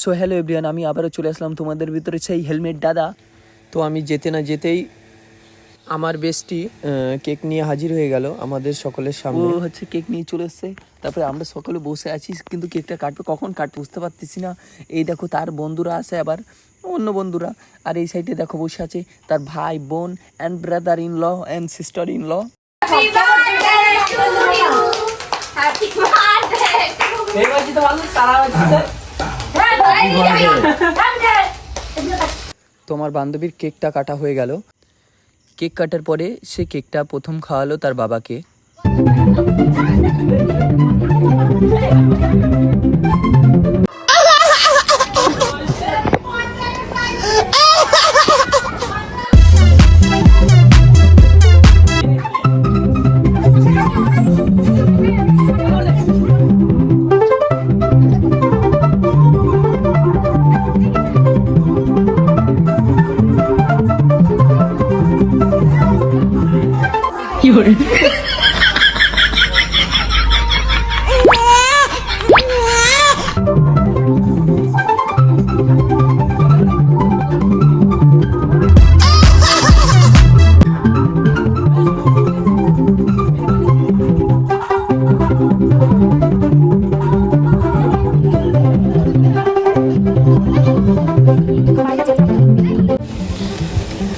So hello everyone আমি আবারও চলে আসলাম তোমাদের ভিতরে সেই হেলমেট দাদা। তো আমি যেতে না যেতেই আমার বেস্টি কেক নিয়ে হাজির হয়ে গেল আমাদের সকলের ও সামনে হচ্ছে কেক নিয়ে চলে এসছে। তারপরে আমরা সকলে বসে আছি কিন্তু কেকটা কাটবে কখন কাটবে বুঝতে পারতেছি না। এই দেখো তার বন্ধুরা আছে আবার অন্য বন্ধুরা। আর এই সাইডে দেখো বসে আছে তার ভাই বোন and brother in law and sister in law Happy birthday to you. Happy birthday to you. তো আমার বান্ধবীর কেকটা কাটা হয়ে গেল কেক কাটার পরে সে কেকটা প্রথম খাওয়ালো তার বাবাকে 열.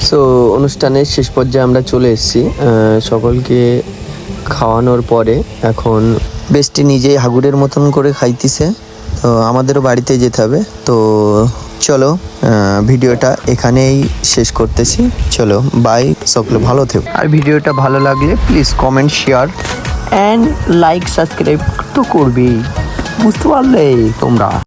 সো অনুষ্ঠানের শেষ পর্যায়ে আমরা চলে এসেছি সকলকে খাওয়ানোর পরে। এখন বেস্টি নিজেই হাগুরের মতন করে খাইতিছে। তো আমাদেরও বাড়িতে যেতে হবে। তো চলো ভিডিওটা এখানেই শেষ করতেছি। চলো বাই সকলে ভালো থেকো। আর ভিডিওটা ভালো লাগলে please comment share and like subscribe তো করবেই। বুঝতে পারলে তোমরা।